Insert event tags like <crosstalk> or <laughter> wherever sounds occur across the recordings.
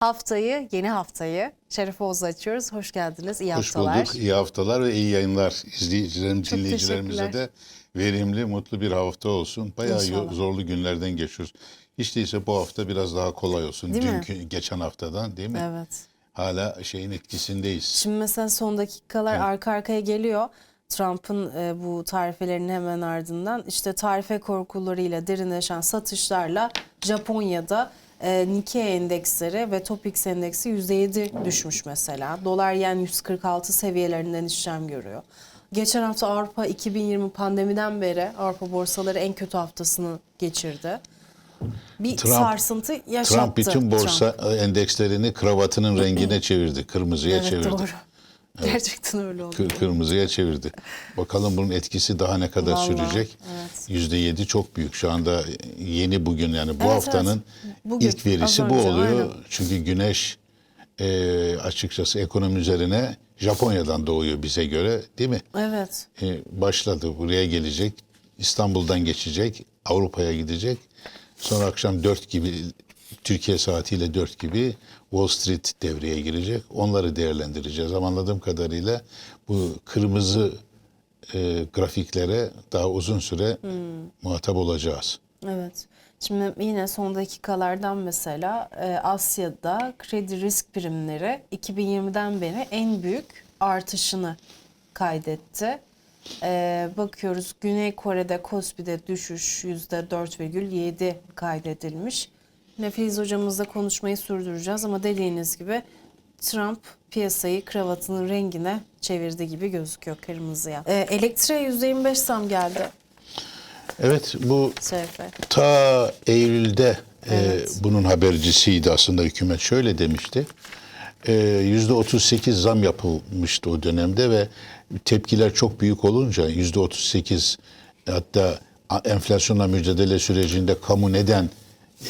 Haftayı, yeni haftayı Şeref Oğuz'la açıyoruz. Hoş geldiniz. İyi Hoş haftalar. bulduk. İyi haftalar ve iyi yayınlar. İzleyicilerim, Çok dinleyicilerimize de verimli, mutlu bir hafta olsun. Bayağı İnşallah. zorlu günlerden geçiyoruz. Hiç değilse bu hafta biraz daha kolay olsun. Değil mi? Dünkü, geçen haftadan değil mi? Evet. Hala şeyin etkisindeyiz. Şimdi mesela son dakikalar arka arkaya geliyor. Trump'ın e, bu tarifelerinin hemen ardından işte tarife korkularıyla derinleşen satışlarla Japonya'da e, Nikkei endeksleri ve Topix endeksi %7 düşmüş mesela. Dolar yen 146 seviyelerinden işlem görüyor. Geçen hafta Avrupa 2020 pandemiden beri Avrupa borsaları en kötü haftasını geçirdi. Bir Trump- sarsıntı yaşattı. Trump bütün borsa Trump. endekslerini kravatının rengine çevirdi. Kırmızıya Evet çevirdi. doğru. Gerçekten öyle oldu. Kır- kırmızıya çevirdi. Bakalım bunun etkisi daha ne kadar Vallahi, sürecek? evet. Yüzde yedi çok büyük. Şu anda yeni bugün yani bu Evet, haftanın evet. Bugün, ilk verisi bu oluyor. aynen. Çünkü güneş e, açıkçası ekonomi üzerine Japonya'dan doğuyor bize göre değil mi? Evet. E, başladı buraya gelecek. İstanbul'dan geçecek. Avrupa'ya gidecek. Sonra akşam 4 gibi Türkiye saatiyle 4 gibi Wall Street devreye girecek. Onları değerlendireceğiz. Ama anladığım kadarıyla bu kırmızı e, grafiklere daha uzun süre muhatap olacağız. Evet. Şimdi yine son dakikalardan mesela e, Asya'da kredi risk primleri 2020'den beri en büyük artışını kaydetti. E, bakıyoruz Güney Kore'de Kospi'de düşüş %4,7 kaydedilmiş. Filiz hocamızla konuşmayı sürdüreceğiz ama dediğiniz gibi Trump piyasayı kravatının rengine çevirdi gibi gözüküyor kırmızıya. E, elektriğe %25 zam geldi Evet bu Bey. ta Eylül'de e, Evet. bunun habercisiydi aslında hükümet şöyle demişti. E, Yüzde 38 zam yapılmıştı o dönemde ve tepkiler çok büyük olunca yüzde 38 hatta a- enflasyonla mücadele sürecinde kamu neden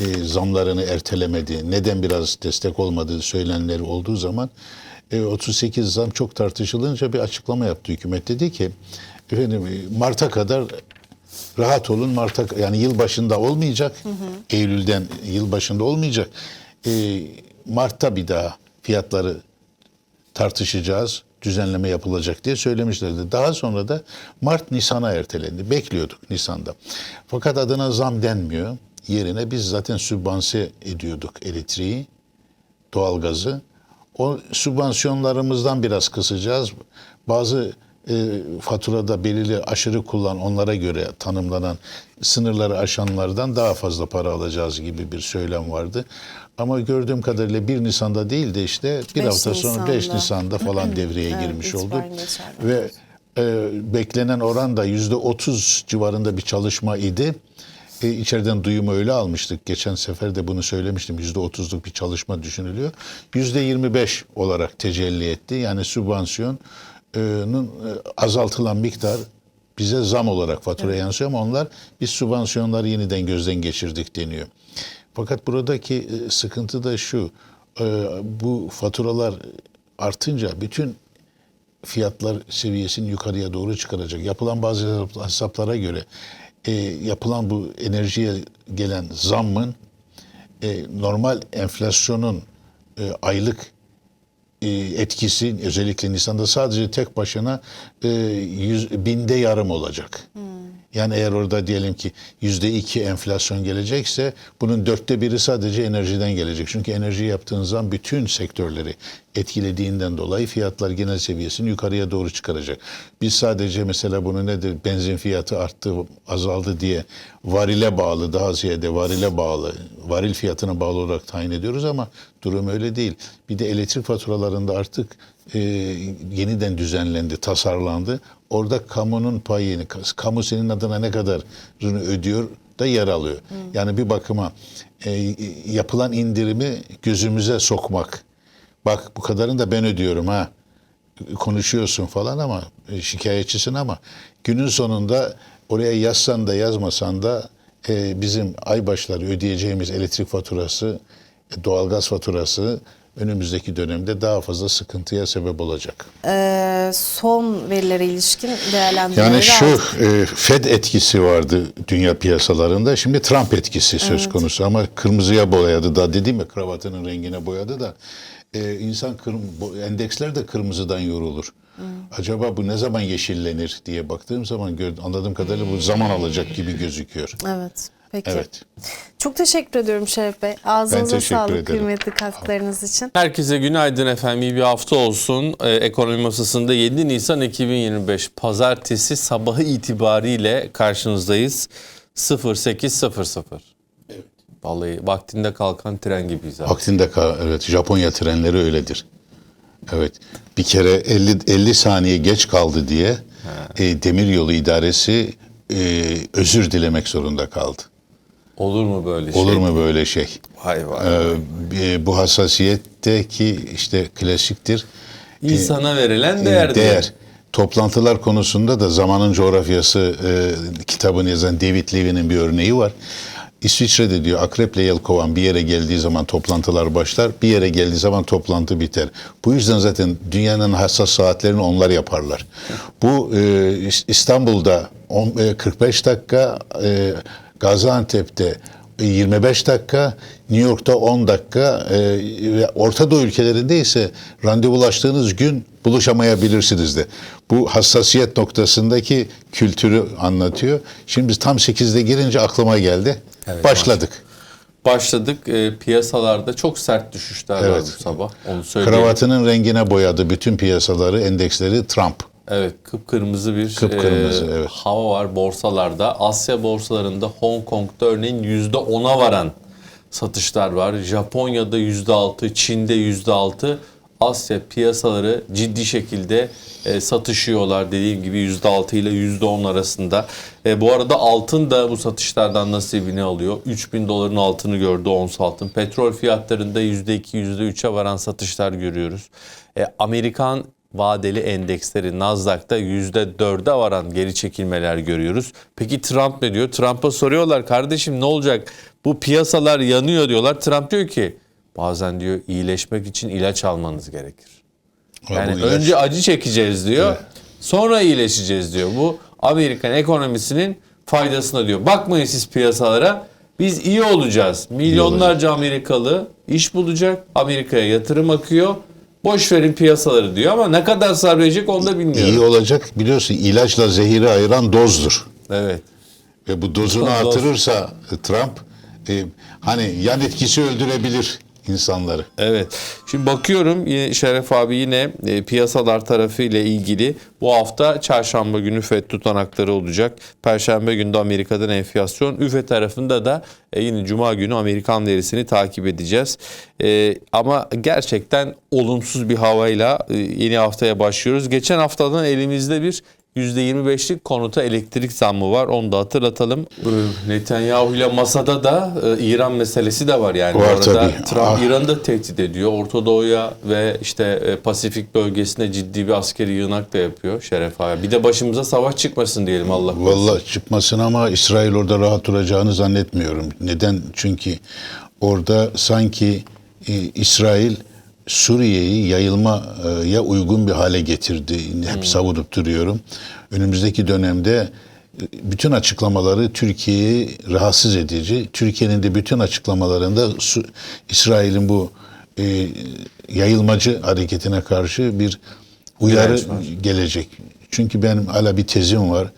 e, zamlarını ertelemedi, neden biraz destek olmadığı söylenenleri olduğu zaman e, 38 zam çok tartışılınca bir açıklama yaptı hükümet. Dedi ki efendim e, Mart'a kadar rahat olun Mart'a yani yıl başında olmayacak. Eylül'den yıl başında olmayacak. Ee, Mart'ta bir daha fiyatları tartışacağız. Düzenleme yapılacak diye söylemişlerdi. Daha sonra da Mart Nisan'a ertelendi. Bekliyorduk Nisan'da. Fakat adına zam denmiyor. Yerine biz zaten sübvanse ediyorduk elektriği, doğalgazı. O sübvansiyonlarımızdan biraz kısacağız. Bazı e, faturada belirli aşırı kullan onlara göre tanımlanan sınırları aşanlardan daha fazla para alacağız gibi bir söylem vardı. Ama gördüğüm kadarıyla 1 Nisan'da değil de işte bir hafta sonra 5 Nisan'da. Nisan'da falan devreye Evet, girmiş oldu. itibaren geçerli. Ve e, beklenen oran da yüzde 30 civarında bir çalışma idi. E, içeriden duyumu öyle almıştık. Geçen sefer de bunu söylemiştim. Yüzde 30'luk bir çalışma düşünülüyor. Yüzde 25 olarak tecelli etti. Yani sübvansiyonun e, azaltılan miktar bize zam olarak fatura yansıyor ama onlar biz sübvansiyonları yeniden gözden geçirdik deniyor. Fakat buradaki e, sıkıntı da şu. e, Bu faturalar artınca bütün fiyatlar seviyesini yukarıya doğru çıkaracak. Yapılan bazı hesap- hesaplara göre e, yapılan bu enerjiye gelen zammın e, normal enflasyonun e, aylık e, etkisi özellikle Nisan'da sadece tek başına e, yüz, binde yarım olacak. Yani eğer orada diyelim ki yüzde iki enflasyon gelecekse bunun dörtte biri sadece enerjiden gelecek. Çünkü enerji yaptığın zaman bütün sektörleri etkilediğinden dolayı fiyatlar genel seviyesini yukarıya doğru çıkaracak. Biz sadece mesela bunu nedir benzin fiyatı arttı azaldı diye varile bağlı daha ziyade varile bağlı varil fiyatına bağlı olarak tayin ediyoruz ama durum öyle değil. Bir de elektrik faturalarında artık e, yeniden düzenlendi, tasarlandı. Orada kamunun payını, kamu senin adına ne kadarını ödüyor da yer alıyor. Yani bir bakıma e, yapılan indirimi gözümüze sokmak. Bak bu kadarını da ben ödüyorum ha. Konuşuyorsun falan ama e, şikayetçisin ama günün sonunda oraya yazsan da yazmasan da e, bizim ay başları ödeyeceğimiz elektrik faturası, e, doğalgaz faturası önümüzdeki dönemde daha fazla sıkıntıya sebep olacak. Ee, son verilere ilişkin değerlendirmeleri Yani şu e, Fed etkisi vardı dünya piyasalarında. Şimdi Trump etkisi söz konusu ama kırmızıya boyadı da dediğim ya kravatının rengine boyadı da e, insan endeksler de kırmızıdan yorulur. Acaba bu ne zaman yeşillenir diye baktığım zaman anladığım kadarıyla bu zaman alacak gibi gözüküyor. Evet. Peki. Evet. Çok teşekkür ediyorum Şeref Bey. Ağzınıza sağlık ederim. kıymetli katkılarınız için. Herkese günaydın efendim. İyi bir hafta olsun. Ee, ekonomi masasında 7 Nisan 2025 Pazartesi sabahı itibariyle karşınızdayız. 08.00. Evet. Vallahi vaktinde kalkan tren gibiyiz abi. Vaktinde ka- evet Japonya trenleri öyledir. Evet. Bir kere 50 50 saniye geç kaldı diye e, demiryolu idaresi e, özür dilemek zorunda kaldı. Olur mu böyle şey? Olur mu böyle şey? Vay vay. Ee, bir- bu hassasiyetteki işte klasiktir. İnsana verilen Ee, değer. Değer. Toplantılar konusunda da Zamanın Coğrafyası e, kitabını yazan David Levy'nin bir örneği var. İsviçre'de diyor akreple yelkovan bir yere geldiği zaman toplantılar başlar, bir yere geldiği zaman toplantı biter. Bu yüzden zaten dünyanın hassas saatlerini onlar yaparlar. Bu e, İs- İstanbul'da on- e, 45 dakika, e, Gaziantep'te 25 dakika, New York'ta 10 dakika e, ve Orta Doğu ülkelerinde ise randevulaştığınız gün buluşamayabilirsiniz de. Bu hassasiyet noktasındaki kültürü anlatıyor. Şimdi biz tam 8'de girince aklıma geldi. Başladık. Başladık. Ee, piyasalarda çok sert düşüşler var Evet. bu sabah. Onu söyleyeyim. Kravatının rengine boyadı bütün piyasaları, endeksleri Trump. Evet, kıpkırmızı bir Kıpkırmızı, e, evet. hava var borsalarda. Asya borsalarında Hong Kong'da örneğin %10'a varan satışlar var. Japonya'da %6, Çin'de %6. Asya piyasaları ciddi şekilde e, satışıyorlar. Dediğim gibi %6 ile %10 arasında. E, bu arada altın da bu satışlardan nasibini alıyor. 3000 doların altını gördü ons altın. Petrol fiyatlarında %2, %3'e varan satışlar görüyoruz. E, Amerikan vadeli endeksleri Nasdaq'ta %4'e varan geri çekilmeler görüyoruz. Peki Trump ne diyor? Trump'a soruyorlar kardeşim ne olacak? Bu piyasalar yanıyor diyorlar. Trump diyor ki bazen diyor iyileşmek için ilaç almanız gerekir. Yani ilaç- önce acı çekeceğiz diyor. Sonra iyileşeceğiz diyor. Bu Amerikan ekonomisinin faydasına diyor. Bakmayın siz piyasalara. Biz iyi olacağız. Milyonlarca Amerikalı iş bulacak. Amerika'ya yatırım akıyor. Boş verin piyasaları diyor ama ne kadar sabredecek onu da bilmiyorum. İyi olacak biliyorsun ilaçla zehiri ayıran dozdur. Evet. Ve bu dozunu Doz. artırırsa Trump e, hani yan etkisi öldürebilir insanları. Evet. Şimdi bakıyorum yine Şeref abi yine e, piyasalar tarafı ile ilgili bu hafta çarşamba günü FED tutanakları olacak. Perşembe günü de Amerika'dan enflasyon. üfe tarafında da e, yine cuma günü Amerikan verisini takip edeceğiz. E, ama gerçekten olumsuz bir havayla e, yeni haftaya başlıyoruz. Geçen haftadan elimizde bir %25'lik konuta elektrik zammı var. Onu da hatırlatalım. Netanyahu ile masada da e, İran meselesi de var yani. Var arada tabii. Trump Ah. İran'ı da tehdit ediyor. Orta Doğu'ya ve işte e, Pasifik bölgesine ciddi bir askeri yığınak da yapıyor Şeref abi. Bir de başımıza savaş çıkmasın diyelim Allah korusun. Vallahi çıkmasın ama İsrail orada rahat duracağını zannetmiyorum. Neden? Çünkü orada sanki e, İsrail Suriye'yi yayılmaya uygun bir hale getirdi. Hep savunup duruyorum. Önümüzdeki dönemde e, bütün açıklamaları Türkiye'yi rahatsız edici. Türkiye'nin de bütün açıklamalarında İsrail'in bu e, yayılmacı hareketine karşı bir uyarı gelecek. Çünkü benim hala bir tezim var.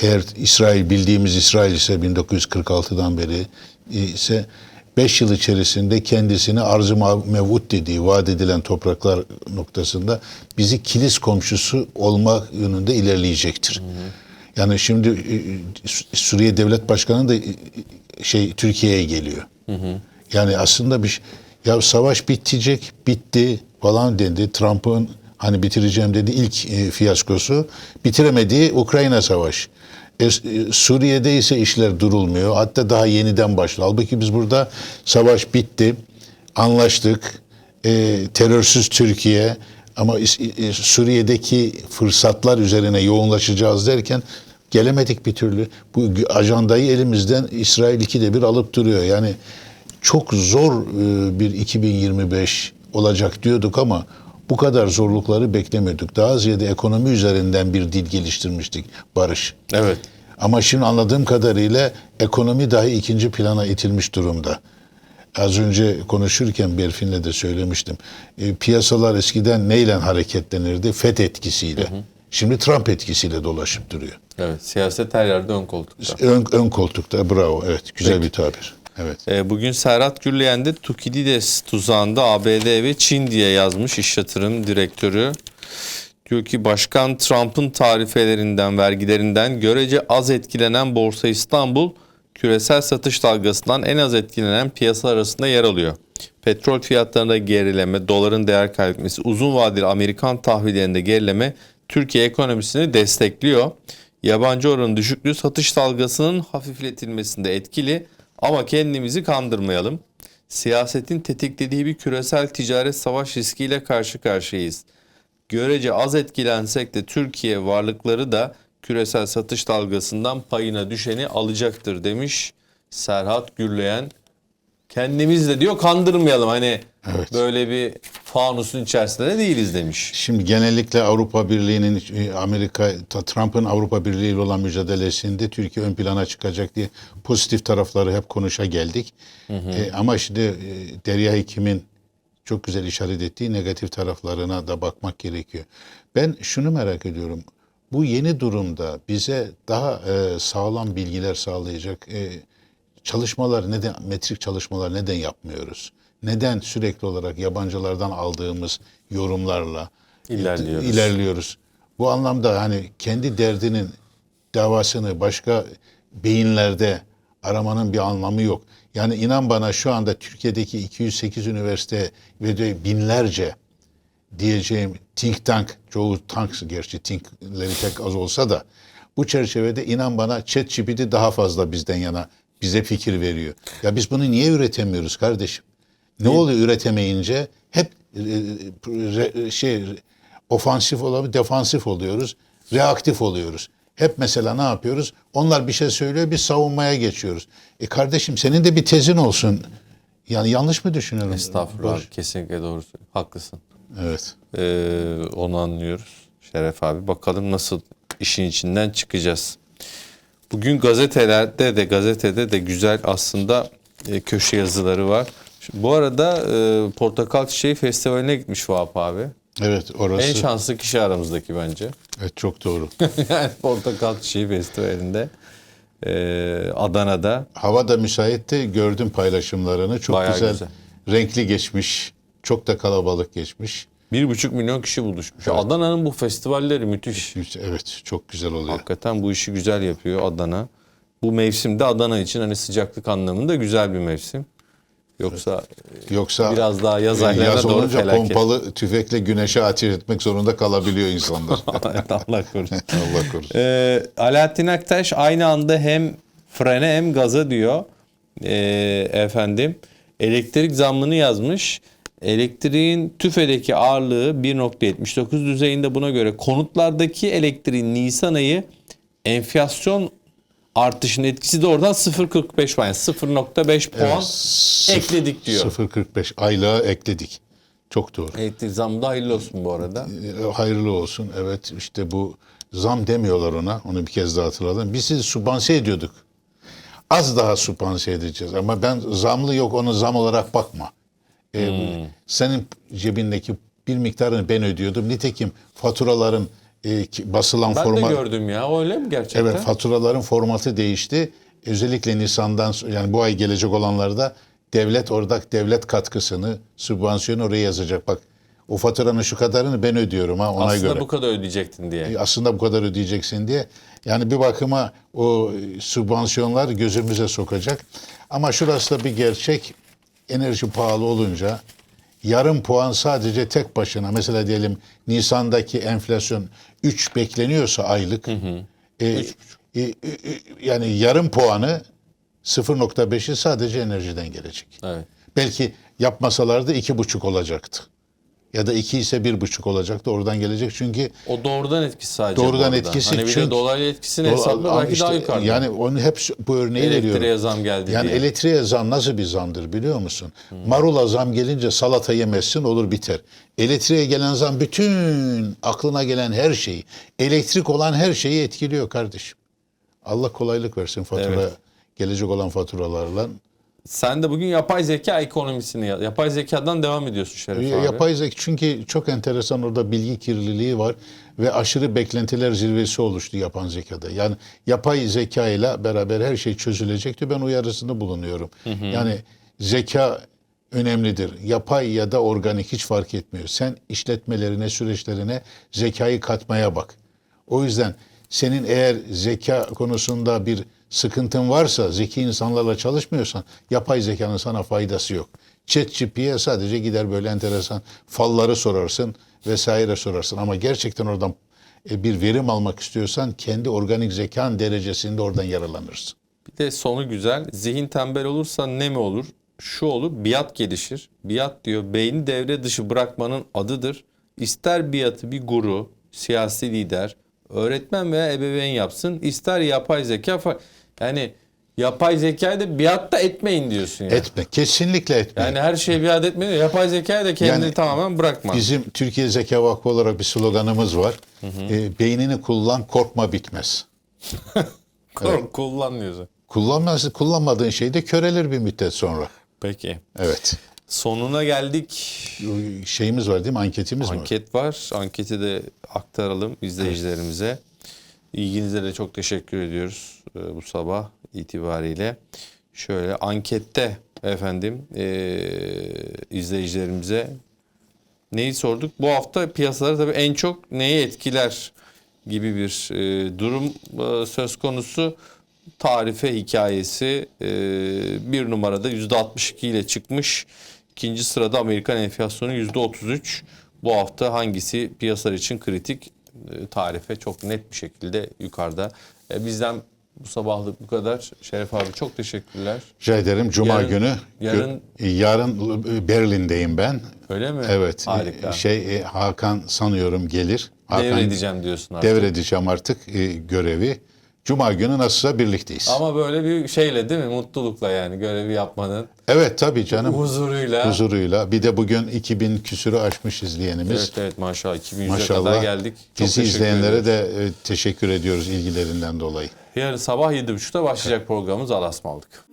Eğer İsrail bildiğimiz İsrail ise 1946'dan beri ise 5 yıl içerisinde kendisini arz-ı mevut dediği vaat edilen topraklar noktasında bizi kilis komşusu olma yönünde ilerleyecektir. Yani şimdi e, Suriye Devlet Başkanı da e, şey Türkiye'ye geliyor. Yani aslında bir ya savaş bitecek, bitti falan dedi. Trump'ın hani bitireceğim dedi ilk e, fiyaskosu. Bitiremediği Ukrayna Savaşı. E, e, Suriye'de ise işler durulmuyor. Hatta daha yeniden başladı. Halbuki biz burada savaş bitti, anlaştık. E, terörsüz Türkiye ama e, Suriye'deki fırsatlar üzerine yoğunlaşacağız derken gelemedik bir türlü. Bu ajandayı elimizden İsrail ikide bir alıp duruyor. Yani çok zor bir 2025 olacak diyorduk ama bu kadar zorlukları beklemiyorduk. Daha ziyade ekonomi üzerinden bir dil geliştirmiştik barış. Evet. Ama şimdi anladığım kadarıyla ekonomi dahi ikinci plana itilmiş durumda. Az önce konuşurken Berfin'le de söylemiştim. E, piyasalar eskiden neyle hareketlenirdi? FED etkisiyle. Şimdi Trump etkisiyle dolaşıp duruyor. Evet. Siyaset her yerde ön koltukta. Ön, ön koltukta bravo evet güzel Peki. bir tabir. Evet. E, Bugün Serhat Gürleyen de Tukidides tuzağında ABD ve Çin diye yazmış iş yatırım direktörü. Diyor ki Başkan Trump'ın tarifelerinden, vergilerinden görece az etkilenen Borsa İstanbul küresel satış dalgasından en az etkilenen piyasa arasında yer alıyor. Petrol fiyatlarında gerileme, doların değer kaybetmesi, uzun vadeli Amerikan tahvillerinde gerileme Türkiye ekonomisini destekliyor. Yabancı oranın düşüklüğü satış dalgasının hafifletilmesinde etkili ama kendimizi kandırmayalım. Siyasetin tetiklediği bir küresel ticaret savaş riskiyle karşı karşıyayız. Görece az etkilensek de Türkiye varlıkları da küresel satış dalgasından payına düşeni alacaktır demiş Serhat Gürleyen. Kendimiz de diyor kandırmayalım hani Evet. böyle bir fanusun içerisinde de değiliz demiş. Şimdi genellikle Avrupa Birliği'nin e, Amerika Trump'ın Avrupa Birliği ile olan mücadelesinde Türkiye ön plana çıkacak diye pozitif tarafları hep konuşa geldik. E, ama şimdi e, Derya Hekim'in çok güzel işaret ettiği negatif taraflarına da bakmak gerekiyor. Ben şunu merak ediyorum. Bu yeni durumda bize daha e, sağlam bilgiler sağlayacak e, çalışmalar neden metrik çalışmalar neden yapmıyoruz? Neden sürekli olarak yabancılardan aldığımız yorumlarla İlerliyoruz. ilerliyoruz? Bu anlamda hani kendi derdinin davasını başka beyinlerde aramanın bir anlamı yok. Yani inan bana şu anda Türkiye'deki 208 üniversite ve de binlerce diyeceğim think tank, çoğu tank gerçi thinkleri pek az olsa da bu çerçevede inan bana ChatGPT daha fazla bizden yana bize fikir veriyor. Ya biz bunu niye üretemiyoruz kardeşim? Ne oluyor üretemeyince? Hep e, re- şey ofansif olamıyor, defansif oluyoruz, reaktif oluyoruz. Hep mesela ne yapıyoruz? Onlar bir şey söylüyor, biz savunmaya geçiyoruz. E kardeşim senin de bir tezin olsun. Yani yanlış mı düşünüyorum? Estağfurullah Barış? kesinlikle doğru. Haklısın. Evet. Ee, onu anlıyoruz Şeref abi. Bakalım nasıl işin içinden çıkacağız. Bugün gazetelerde de gazetede de güzel aslında e, köşe yazıları var. Bu arada e, Portakal Çiçeği Festivali'ne gitmiş Vahap abi. Evet orası. En şanslı kişi aramızdaki bence. Evet çok doğru. <laughs> yani Portakal Çiçeği Festivali'nde e, Adana'da Hava da müsaitti. Gördüm paylaşımlarını. Çok Bayağı güzel, güzel. Renkli geçmiş. Çok da kalabalık geçmiş. bir buçuk milyon kişi buluşmuş. Adana'nın bu festivalleri müthiş. Evet çok güzel oluyor. Hakikaten bu işi güzel yapıyor Adana. Bu mevsimde Adana için hani sıcaklık anlamında güzel bir mevsim. Yoksa Yoksa Biraz daha yaz e, aylarına yaz doğru felaket. pompalı tüfekle güneşe ateş etmek zorunda kalabiliyor insanlar. <laughs> Allah korusun. <laughs> Allah korusun. Ee, Alaaddin Aktaş aynı anda hem frene hem gaza diyor. Ee, efendim elektrik zammını yazmış. Elektriğin tüfedeki ağırlığı 1.79 düzeyinde buna göre konutlardaki elektriğin Nisan ayı enflasyon artışının etkisi de oradan 0.45 puan. Yani 0.5 puan Sıf- ekledik diyor. 0.45 aylığa ekledik. Çok doğru. Elektrik zammı da hayırlı olsun bu arada. E, Hayırlı olsun. Evet işte bu zam demiyorlar ona. Onu bir kez daha hatırladım. Biz sizi subanse ediyorduk. Az daha subanse edeceğiz. Ama ben zamlı yok onu zam olarak bakma. E, Hmm. Senin cebindeki bir miktarını ben ödüyordum. Nitekim faturaların e, basılan Ben forma... de gördüm ya. Öyle mi gerçekten? Evet faturaların formatı değişti. Özellikle Nisan'dan yani bu ay gelecek olanlarda devlet orada devlet katkısını, sübvansiyonu oraya yazacak. Bak o faturanın şu kadarını ben ödüyorum ha ona Aslında göre. bu kadar ödeyecektin diye. E, Aslında bu kadar ödeyeceksin diye. Yani bir bakıma o e, sübvansiyonlar gözümüze sokacak. Ama şurası da bir gerçek. Enerji pahalı olunca yarım puan sadece tek başına mesela diyelim Nisan'daki enflasyon 3 bekleniyorsa aylık e, e, e, e, yani yarım puanı 0.5'i sadece enerjiden gelecek. Evet. Belki yapmasalardı iki buçuk olacaktı. Ya da 2 ise 1,5 olacak da oradan gelecek. Çünkü O doğrudan etkisi sadece. Doğrudan etkisi Hani bir çünkü- de dolaylı etkisini Doğru, hesapla belki işte daha yukarıda. Yani onu hep bu örneği Elektriğe veriyorum. zam geldi Yani diye. elektriğe zam nasıl bir zamdır biliyor musun? Marula zam gelince salata yemezsin olur biter. Elektriğe gelen zam bütün aklına gelen her şeyi, elektrik olan her şeyi etkiliyor kardeşim. Allah kolaylık versin fatura Evet. gelecek olan faturalarla. Sen de bugün yapay zeka ekonomisini, yapay zekadan devam ediyorsun Şeref Ya- abi. Yapay zeka çünkü çok enteresan orada bilgi kirliliği var ve aşırı beklentiler zirvesi oluştu yapan zekada. Yani yapay zeka ile beraber her şey çözülecekti. Ben uyarısında bulunuyorum. Yani zeka önemlidir. Yapay ya da organik hiç fark etmiyor. Sen işletmelerine, süreçlerine zekayı katmaya bak. O yüzden senin eğer zeka konusunda bir sıkıntın varsa, zeki insanlarla çalışmıyorsan yapay zekanın sana faydası yok. ChatGPT'ye sadece gider böyle enteresan falları sorarsın vesaire sorarsın ama gerçekten oradan e, bir verim almak istiyorsan kendi organik zekan derecesinde oradan yararlanırsın. Bir de sonu güzel. Zihin tembel olursa ne mi olur? Şu olur, biat gelişir. Biat diyor, beyni devre dışı bırakmanın adıdır. İster biatı bir guru, siyasi lider, öğretmen veya ebeveyn yapsın, ister yapay zeka. Yani yapay zekayı da biat da etmeyin diyorsun yani. Etme, kesinlikle etme. Yani her şeyi biat etmeyin. Yapay zekayı da kendini Yani tamamen bırakma. Bizim Türkiye Zeka Vakfı olarak bir sloganımız var. E, beynini kullan, korkma bitmez. <laughs> Kullan- Kullanmıyorsun. Kullanmaz, kullanmadığın şey de körelir bir müddet sonra. Peki. Evet. Sonuna geldik. Şeyimiz var değil mi? Anketimiz mi? var? Anket var. Anketi de aktaralım izleyicilerimize. İlginize de çok teşekkür ediyoruz e, bu sabah itibariyle. Şöyle ankette efendim e, izleyicilerimize neyi sorduk? Bu hafta piyasaları tabii en çok neyi etkiler gibi bir e, durum e, söz konusu. Tarife hikayesi e, bir numarada %62 ile çıkmış. İkinci sırada Amerikan enflasyonu %33. Bu hafta hangisi piyasalar için kritik? E, tarife çok net bir şekilde yukarıda. E, bizden bu sabahlık bu kadar. Şeref abi çok teşekkürler. Rica ederim. Cuma Yarın- günü. yarın- yarın Berlin'deyim ben. Öyle mi? Evet. Harika. Şey e, Hakan sanıyorum gelir. Hakan Devredeceğim diyorsun artık. Devredeceğim artık e, görevi. Cuma günü nasılsa birlikteyiz. Ama böyle bir şeyle değil mi? Mutlulukla yani görevi yapmanın Evet tabii canım. huzuruyla. Huzuruyla. Bir de bugün 2000 küsürü aşmış izleyenimiz. Evet evet maşallah 2100'e Maşallah. kadar geldik. Çok Bizi izleyenlere ediyoruz. de e, teşekkür ediyoruz ilgilerinden dolayı. Yarın sabah 7.30'da başlayacak programımız Alasmaldık.